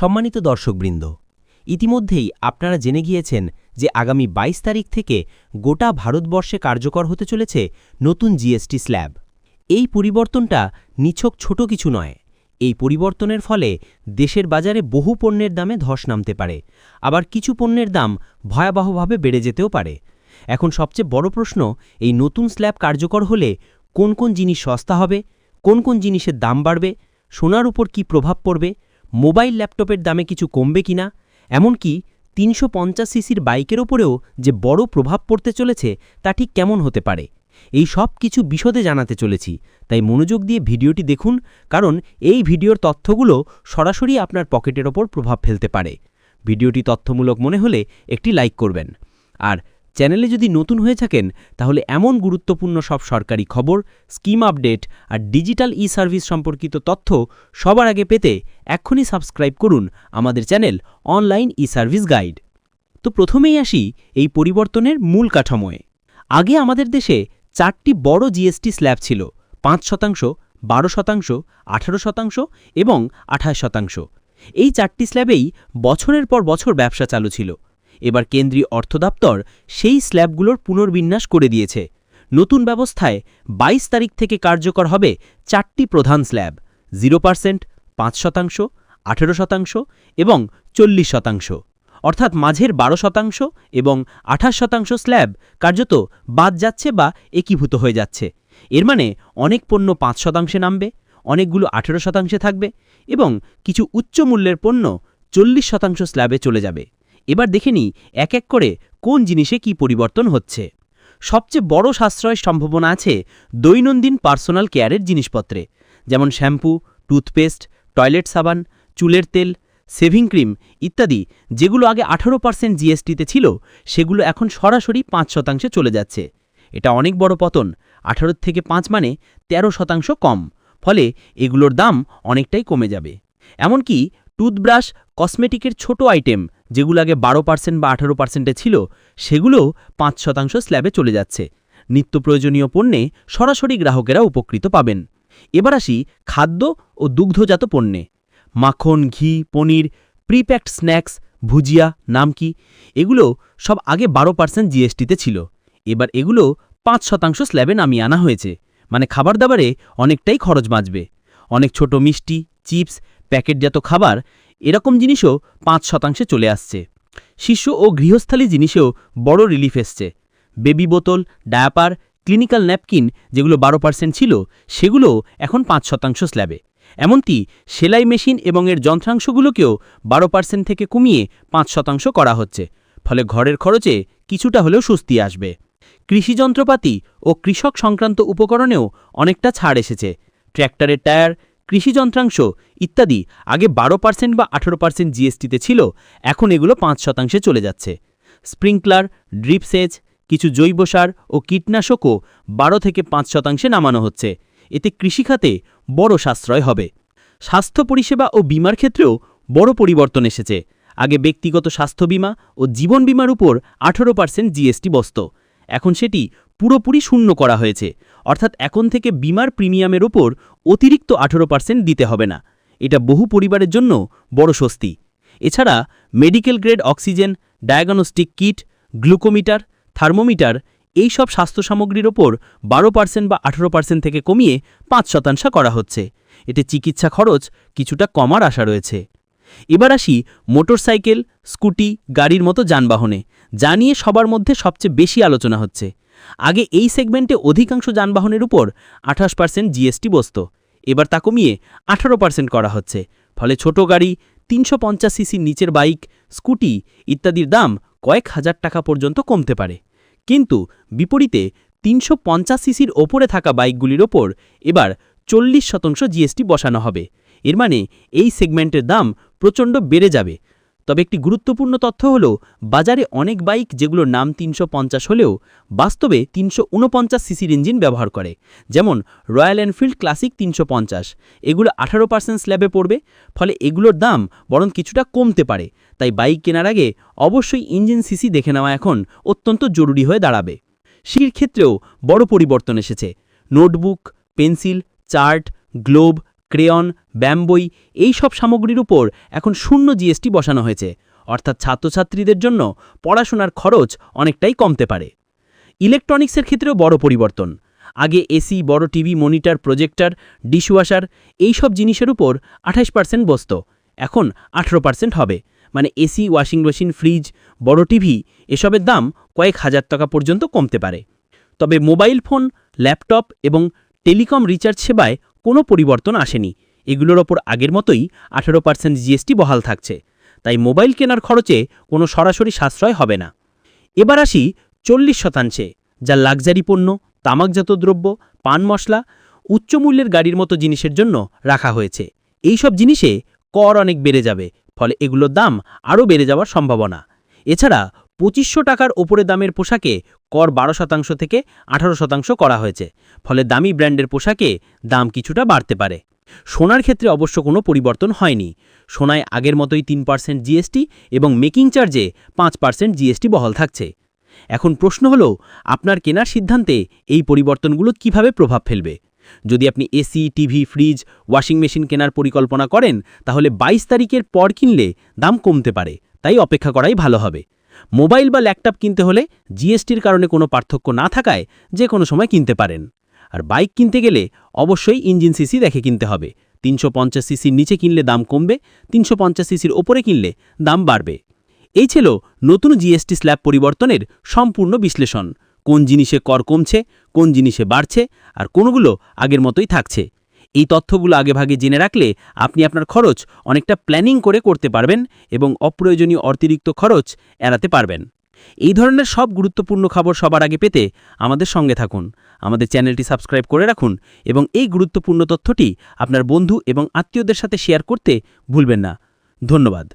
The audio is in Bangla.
সম্মানিত দর্শকবৃন্দ, ইতিমধ্যেই আপনারা জেনে গিয়েছেন যে আগামী ২২ তারিখ থেকে গোটা ভারতবর্ষে কার্যকর হতে চলেছে নতুন জিএসটি স্ল্যাব। এই পরিবর্তনটা নিছক ছোট কিছু নয়। এই পরিবর্তনের ফলে দেশের বাজারে বহু পণ্যের দামে ধস নামতে পারে, আবার কিছু পণ্যের দাম ভয়াবহভাবে বেড়ে যেতেও পারে। এখন সবচেয়ে বড় প্রশ্ন, এই নতুন স্ল্যাব কার্যকর হলে কোন কোন জিনিস সস্তা হবে, কোন কোন জিনিসের দাম বাড়বে, সোনার উপর কি প্রভাব পড়বে মোবাইল ল্যাপটপের দামে কিছু কমবে কিনা? এমনকি তিনশো পঞ্চাশ সিসির বাইকের ওপরেও যে বড় প্রভাব পড়তে চলেছে, তা ঠিক কেমন হতে পারে? এই সব কিছু বিশদে জানাতে চলেছি, তাই মনোযোগ দিয়ে ভিডিওটি দেখুন, কারণ এই ভিডিওর তথ্যগুলো সরাসরি আপনার পকেটের ওপর প্রভাব ফেলতে পারে। ভিডিওটি তথ্যমূলক মনে হলে একটি লাইক করবেন। আর চ্যানেলে যদি নতুন হয়ে থাকেন, তাহলে এমন গুরুত্বপূর্ণ সব সরকারি খবর, স্কিম আপডেট আর ডিজিটাল ই সার্ভিস সম্পর্কিত তথ্য সবার আগে পেতে এক্ষুনি সাবস্ক্রাইব করুন আমাদের channel online e service guide. তো প্রথমেই আসি এই পরিবর্তনের মূল কাঠামোয়। আগে আমাদের দেশে চারটি বড় জিএসটি স্ল্যাব ছিল, পাঁচ শতাংশ, বারো শতাংশ, আঠারো শতাংশ এবং আঠাশ শতাংশ। এই চারটি স্ল্যাবেই বছরের পর বছর ব্যবসা চালু ছিল। এবার কেন্দ্রীয় অর্থ দপ্তর সেই স্ল্যাবগুলোর পুনর্বিন্যাস করে দিয়েছে। নতুন ব্যবস্থায় ২২ তারিখ থেকে কার্যকর হবে চারটি প্রধান স্ল্যাব, জিরো পার্সেন্ট, পাঁচ শতাংশ, আঠেরো শতাংশ এবং চল্লিশ শতাংশ। অর্থাৎ মাঝের বারো শতাংশ এবং আঠাশ শতাংশ স্ল্যাব কার্যত বাদ যাচ্ছে বা একীভূত হয়ে যাচ্ছে। এর মানে অনেক পণ্য পাঁচ শতাংশে নামবে, অনেকগুলো আঠেরো শতাংশে থাকবে এবং কিছু উচ্চ মূল্যের পণ্য চল্লিশ শতাংশ স্ল্যাবে চলে যাবে। এবার দেখে নিই এক এক করে কোন জিনিসে কি পরিবর্তন হচ্ছে। সবচেয়ে বড় সাশ্রয়ের সম্ভাবনা আছে দৈনন্দিন পার্সোনাল কেয়ারের জিনিসপত্রে, যেমন শ্যাম্পু, টুথপেস্ট, টয়লেট সাবান, চুলের তেল, সেভিং ক্রিম ইত্যাদি, যেগুলো আগে আঠারো পার্সেন্ট জিএসটিতে ছিল, সেগুলো এখন সরাসরি পাঁচ শতাংশে চলে যাচ্ছে। এটা অনেক বড় পতন, আঠারো থেকে পাঁচ মানে ১৩ শতাংশ কম, ফলে এগুলোর দাম অনেকটাই কমে যাবে। এমনকি টুথব্রাশ, কসমেটিকের ছোট আইটেম যেগুলো আগে বারো পার্সেন্ট বা আঠারো পার্সেন্টে ছিল, সেগুলোও পাঁচ শতাংশ স্ল্যাবে চলে যাচ্ছে। নিত্য প্রয়োজনীয় পণ্যে সরাসরি গ্রাহকেরা উপকৃত পাবেন। এবার আসি খাদ্য ও দুগ্ধজাত পণ্যে। মাখন, ঘি, পনির প্রিপ্যাকড স্ন্যাক্স ভুজিয়া, নামকি, এগুলো সব আগে বারো পার্সেন্ট জিএসটিতে ছিল। এবার এগুলো পাঁচ শতাংশ স্ল্যাবে নামিয়ে আনা হয়েছে। মানে খাবার দাবারে অনেকটাই খরচ বাঁচবে। অনেক ছোট মিষ্টি, চিপস, প্যাকেটজাত খাবার এরকম জিনিসও পাঁচ শতাংশে চলে আসছে। শিশু ও গৃহস্থালী জিনিসেও বড় রিলিফ এসছে। বেবি বোতল ডায়াপার ক্লিনিক্যাল ন্যাপকিন যেগুলো বারো পার্সেন্ট ছিল, সেগুলোও এখন পাঁচ শতাংশ স্ল্যাবে এমনকি সেলাই মেশিন এবং এর যন্ত্রাংশগুলোকেও বারো পার্সেন্ট থেকে কমিয়ে পাঁচ শতাংশ করা হচ্ছে। ফলে ঘরের খরচে কিছুটা হলেও স্বস্তি আসবে। কৃষি যন্ত্রপাতি ও কৃষক সংক্রান্ত উপকরণেও অনেকটা ছাড় এসেছে। ট্র্যাক্টরের টায়ার কৃষি যন্ত্রাংশ ইত্যাদি আগে বারো পার্সেন্ট বা আঠেরো পার্সেন্ট জিএসটিতে ছিল, এখন এগুলো পাঁচ শতাংশে চলে যাচ্ছে। স্প্রিংকলার, ড্রিপ সেচ, কিছু জৈব সার ও কীটনাশকও বারো থেকে পাঁচ শতাংশে নামানো হচ্ছে। এতে কৃষিখাতে বড় সাশ্রয় হবে। স্বাস্থ্য পরিষেবা ও বিমার ক্ষেত্রেও বড় পরিবর্তন এসেছে। আগে ব্যক্তিগত স্বাস্থ্য বিমা ও জীবন বিমার উপর আঠারো পার্সেন্ট জিএসটি বসত। এখন সেটি পুরোপুরি শূন্য করা হয়েছে। অর্থাৎ এখন থেকে বিমার প্রিমিয়ামের ওপর অতিরিক্ত আঠেরো পার্সেন্ট দিতে হবে না। এটা বহু পরিবারের জন্য বড় স্বস্তি। এছাড়া medical grade oxygen, diagnostic kit, glucometer, thermometer এই সব স্বাস্থ্য সামগ্রীর ওপর বারো পার্সেন্ট বা আঠেরো পার্সেন্ট থেকে কমিয়ে পাঁচ শতাংশ করা হচ্ছে। এতে চিকিৎসা খরচ কিছুটা কমার আশা রয়েছে। এবার আসি মোটরসাইকেল, স্কুটি, গাড়ির মতো যানবাহনে। যা নিয়ে সবার মধ্যে সবচেয়ে বেশি আলোচনা হচ্ছে। আগে এই সেগমেন্টে অধিকাংশ যানবাহনের উপর আঠাশ পার্সেন্ট জিএসটি বসত। এবার তা কমিয়ে আঠারো পার্সেন্ট করা হচ্ছে। ফলে ছোট গাড়ি, তিনশো পঞ্চাশ সিসির নিচের বাইক, স্কুটি ইত্যাদির দাম কয়েক হাজার টাকা পর্যন্ত কমতে পারে। কিন্তু বিপরীতে তিনশো পঞ্চাশ সিসির ওপরে থাকা বাইকগুলির ওপর এবার চল্লিশ শতাংশ জিএসটি বসানো হবে। এর মানে এই সেগমেন্টের দাম প্রচণ্ড বেড়ে যাবে। তবে একটি গুরুত্বপূর্ণ তথ্য হল, বাজারে অনেক বাইক যেগুলোর নাম তিনশো পঞ্চাশ হলেও বাস্তবে তিনশো উনপঞ্চাশ সিসির ইঞ্জিন ব্যবহার করে। যেমন রয়্যাল এনফিল্ড ক্লাসিক তিনশো পঞ্চাশ। এগুলো আঠারো পার্সেন্ট স্ল্যাবে পড়বে, ফলে এগুলোর দাম বরং কিছুটা কমতে পারে। তাই বাইক কেনার আগে অবশ্যই ইঞ্জিন সিসি দেখে নেওয়া এখন অত্যন্ত জরুরি হয়ে দাঁড়াবে। সির ক্ষেত্রেও বড় পরিবর্তন এসেছে। Notebook, pencil, chart, globe crayon, ব্যাম্বই এই সব সামগ্রীর উপর এখন শূন্য জিএসটি বসানো হয়েছে। অর্থাৎ ছাত্রছাত্রীদের জন্য পড়াশোনার খরচ অনেকটাই কমতে পারে। ইলেকট্রনিক্সের ক্ষেত্রেও বড় পরিবর্তন। আগে এসি, বড় টিভি, মনিটর, প্রজেক্টর, ডিশওয়াশার এই সব জিনিসের উপর আঠাশ পার্সেন্ট বসত। এখন আঠেরো পার্সেন্ট হবে। মানে এসি, ওয়াশিং মেশিন, ফ্রিজ, বড় টিভি এসবের দাম কয়েক হাজার টাকা পর্যন্ত কমতে পারে। তবে মোবাইল ফোন, ল্যাপটপ এবং টেলিকম রিচার্জ সেবায় কোনো পরিবর্তন আসেনি। এগুলোর ওপর আগের মতোই আঠেরো পার্সেন্ট জিএসটি বহাল থাকছে। তাই মোবাইল কেনার খরচে কোনো সরাসরি সাশ্রয় হবে না। এবার আসি চল্লিশ শতাংশে, যা লাক্সারি পণ্য, তামাকজাত দ্রব্য, পান মশলা উচ্চমূল্যের গাড়ির মতো জিনিসের জন্য রাখা হয়েছে। এই সব জিনিসে কর অনেক বেড়ে যাবে, ফলে এগুলোর দাম আরও বেড়ে যাওয়ার সম্ভাবনা। এছাড়া পঁচিশশো টাকার ওপরে দামের পোশাকে কর বারো শতাংশ থেকে আঠারো শতাংশ করা হয়েছে, ফলে দামি ব্র্যান্ডের পোশাকে দাম কিছুটা বাড়তে পারে। সোনার ক্ষেত্রে অবশ্য কোনো পরিবর্তন হয়নি। সোনায় আগের মতোই তিন পার্সেন্ট জিএসটি এবং মেকিং চার্জে পাঁচ পার্সেন্ট জিএসটি বহাল থাকছে। এখন প্রশ্ন হল, আপনার কেনার সিদ্ধান্তে এই পরিবর্তনগুলো কীভাবে প্রভাব ফেলবে? যদি আপনি AC, TV, fridge, washing machine কেনার পরিকল্পনা করেন, তাহলে ২২ তারিখের পর কিনলে দাম কমতে পারে, তাই অপেক্ষা করাই ভালো হবে। মোবাইল বা ল্যাপটপ কিনতে হলে জিএসটির কারণে কোনো পার্থক্য না থাকায় যে কোনো সময় কিনতে পারেন। আর বাইক কিনতে গেলে অবশ্যই ইঞ্জিন সিসি দেখে কিনতে হবে। তিনশো পঞ্চাশ সিসির নিচে কিনলে দাম কমবে, তিনশো পঞ্চাশ সিসির ওপরে কিনলে দাম বাড়বে। এই ছিল নতুন জিএসটি স্ল্যাব পরিবর্তনের সম্পূর্ণ বিশ্লেষণ। কোন জিনিসে কর কমছে, কোন জিনিসে বাড়ছে, আর কোনগুলো আগের মতোই থাকছে। এই তথ্যগুলো আগেভাগে জেনে রাখলে আপনি আপনার খরচ অনেকটা প্ল্যানিং করে করতে পারবেন এবং অপ্রয়োজনীয় অতিরিক্ত খরচ এড়াতে পারবেন। এই ধরনের সব গুরুত্বপূর্ণ খবর সবার আগে পেতে আমাদের সঙ্গে থাকুন, আমাদের চ্যানেলটি সাবস্ক্রাইব করে রাখুন এবং এই গুরুত্বপূর্ণ তথ্যটি আপনার বন্ধু এবং আত্মীয়দের সাথে শেয়ার করতে ভুলবেন না। ধন্যবাদ।